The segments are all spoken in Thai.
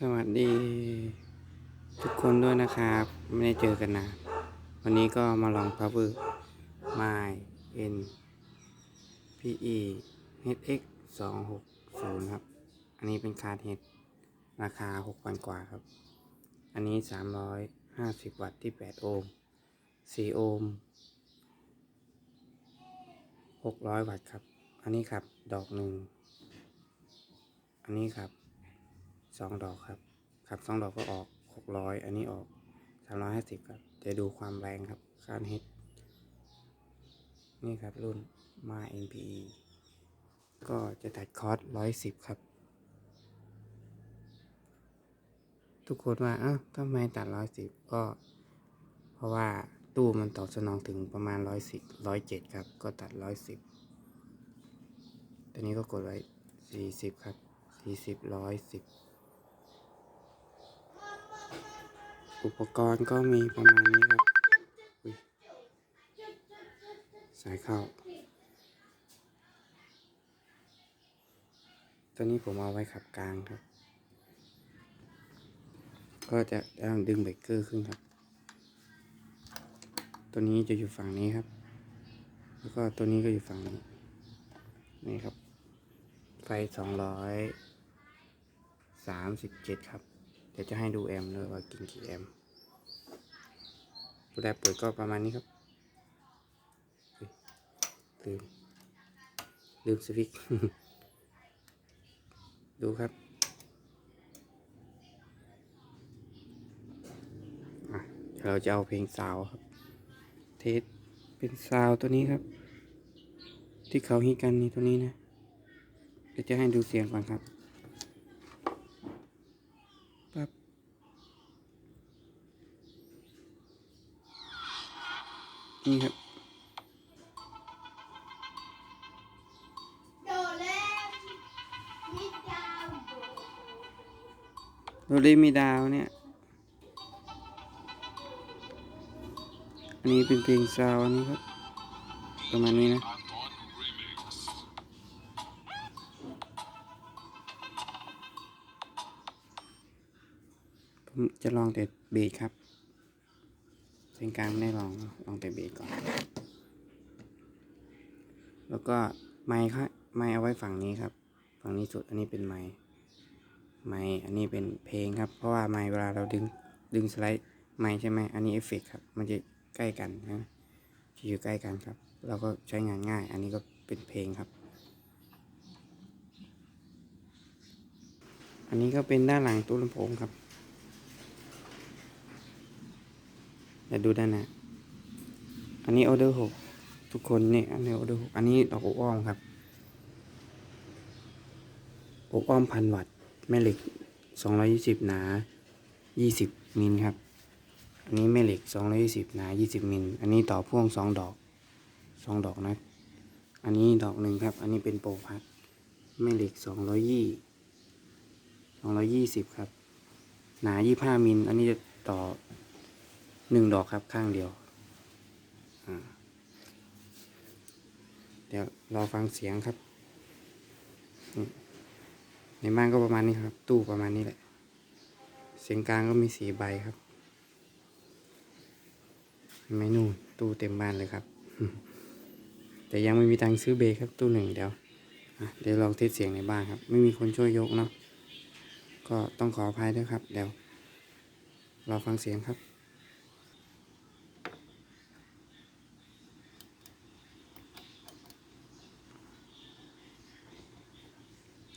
สวัสดีทุกคนด้วยนะครับ ไม่ได้เจอกันนานวันนี้ก็มาลอง power my n pe hx 2 6 0ครับ อันนี้เป็นคาร์ดเฮดราคา6,000กว่าครับ อันนี้350วัตต์ที่8โอห์ม4โอห์ม600วัตต์ครับ อันนี้ครับดอกหนึ่งอันนี้ครับ สองดอกครับครับสองดอกก็ออกหกร้อยอันนี้ออกสามร้อยห้าสิบครับจะดูความแรงครับคานเฮดนี่ครับรุ่นมา NPE ก็จะตัดคอร์สร้อยสิบครับ ทุกคนว่าเอ้าทำไมตัดร้อยสิบก็ เพราะว่าตู้มันตอบสนองถึงประมาณร้อยสิบร้อยเจ็ดครับ ก็ตัดร้อยสิบตัวนี้ก็กดไว้สี่สิบครับสี่สิบร้อยสิบ อุปกรณ์ก็มีประมาณนี้ครับ สายเข้า ตัวนี้ผมเอาไว้ขับกลางครับ ก็จะดึงเบรกเกอร์ขึ้นครับ ตัวนี้จะอยู่ฝั่งนี้ครับ แล้วก็ตัวนี้ก็อยู่ฝั่งนี้ นี่ครับ ไฟสองร้อยสามสิบเจ็ดครับ ดี๋ยวจะให้ดูแอมป์ด้วยว่ากินกี่แอมป์ตัวแรกเปิดก็ประมาณนี้ครับลืมลืมสวิตดูครับเราจะเอาเพลงซาวครับ เทสเป็นซาวตัวนี้ครับ ที่เขาฮิตกันนี่ตัวนี้นะเดี๋ยวจะให้ดูเสียงก่อนครับ นี่ครับโดเล่มิดาวโดโรลีมีดาวเนี่ย อันนี้เป็นเพลงซาวอันนี้ครับ ประมาณนี้นะ ผมจะลองแต่เบสครับ เพลงกลางไม่ได้ลองลองแต่เบสก่อน แล้วก็ไมค์ครับไมค์เอาไว้ฝั่งนี้ครับ ฝั่งนี้สุดอันนี้เป็นไมค์ไมค์อันนี้เป็นเพลงครับ เพราะว่าไมค์เวลาเราดึงดึงสไลด์ไมค์ใช่ไหมอันนี้เอฟเฟกครับ มันจะใกล้กันนะจะอยู่ใกล้กันครับ เราก็ใช้งานง่าย อันนี้ก็เป็นเพลงครับ อันนี้ก็เป็นด้านหลังตู้ลำโพงครับ เดี๋ยวดูด้านหน้าอันนี้ออเดอร์หกทุกคนเนี่ยอันนี้ออเดอร์หกอันนี้ดอกอกอ้อมครับอกอ้อมพันวัตต์แม่เหล็กสองร้อยี่สิบหนายี่สิบมิลครับ อันนี้แม่เหล็กสองร้อยี่สิบหนายี่สิบมิลอันนี้ต่อพ่วงสองดอกสองดอกนะ อันนี้ดอกหนึ่งครับ อันนี้เป็นโปรพัดแม่เหล็กสองร้อยยี่สองร้อยี่สิบครับ หนายี่ห้ามิลอันนี้จะต่อ หนึ่งดอกครับข้างเดียวเดี๋ยวรอฟังเสียงครับ ในบ้านก็ประมาณนี้ครับ ตู้ประมาณนี้แหละ เสียงกลางก็มีสีใบครับไม่นู่นตู้เต็มบ้านเลยครับ แต่ยังไม่มีตังค์ซื้อเบครับ ตู้หนึ่งเดี๋ยวเดี๋ยวลองเทสเสียงในบ้านครับ ไม่มีคนช่วยยกเนาะก็ต้องขออภัยด้วยครับ เดี๋ยวรอฟังเสียงครับ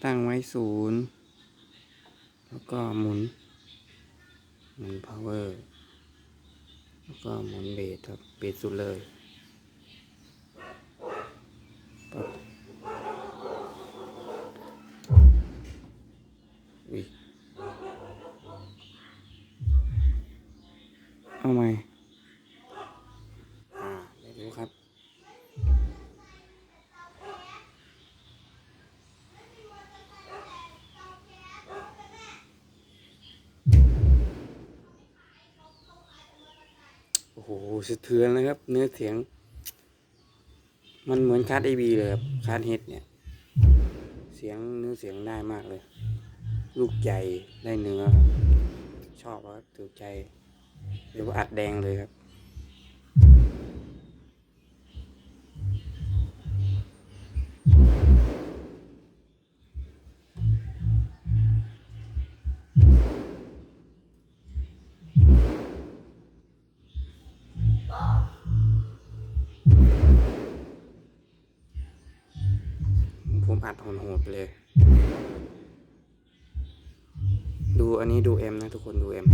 ตั้งไว้ศูนย์แล้วก็หมุน หมุน power แล้วก็หมุนเบสครับเบสสุดเลยปั๊บอุ้ยเอาไหมอ่าเดี๋ยวดูครับ โอ้โห สะเทือนเลยครับ เนื้อเสียง มันเหมือนคาร์ดไอบีเลยครับคาร์ดเฮดเนี่ย เสียงเนื้อเสียงได้มากเลย ลูกใหญ่ได้เนื้อ ชอบครับถูกใจเรียว่าอัดแดงเลยครับ อัดโหดๆไปเลย ดูอันนี้ดูเอ็มนะทุกคนดูเอ็ม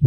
โ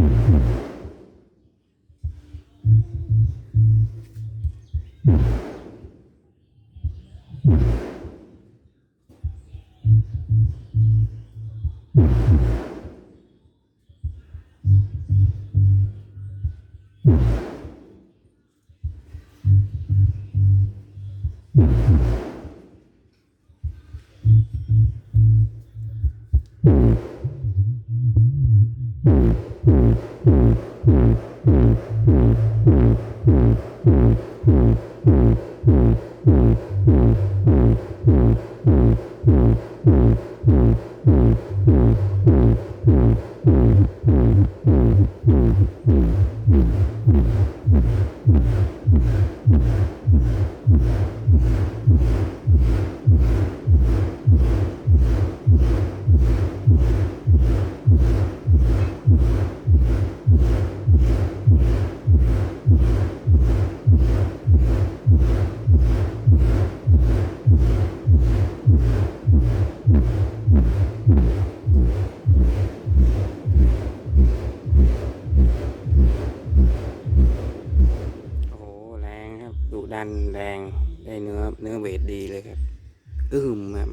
ดันแรงได้เนื้อเนื้อเวทดีเลยครับก็หึมครับ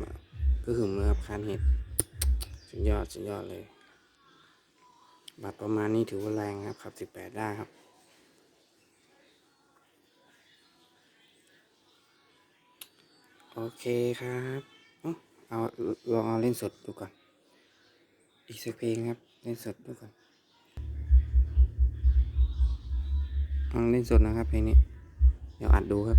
ก็หึมครับคานเห็ดสุดยอดสุดยอดเลยบัตรประมาณนี้ถือว่าแรงครับขับสิบแปดได้ครับโอเคครับเอาเอาลองเอาเล่นสดดูก่อน อีกสักเพลงครับ เล่นสดดูก่อนลองเล่นสดนะครับเพลงนี้ เดี๋ยวอัดดูครับ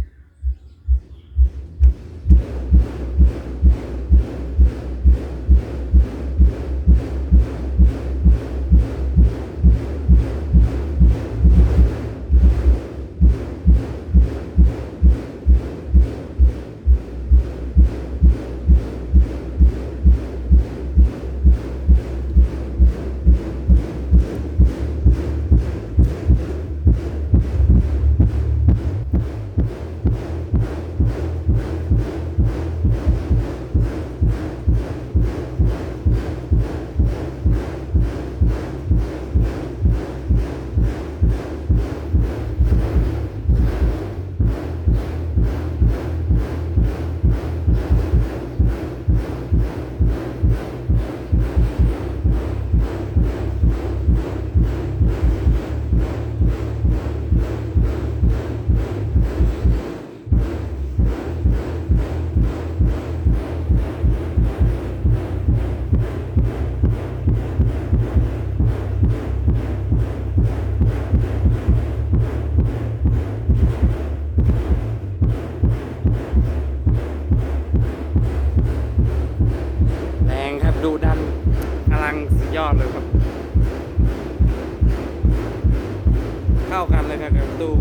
ากันเลยครับกับตู้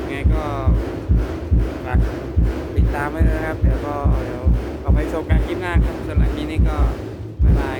ยังไงก็ฝากติดตามไว้ด้วยนะครับ เดี๋ยวก็เดี๋ยวเอาไปชมกันคลิปหน้าครับสำหรับนี้นี่ก็บ๊ายบาย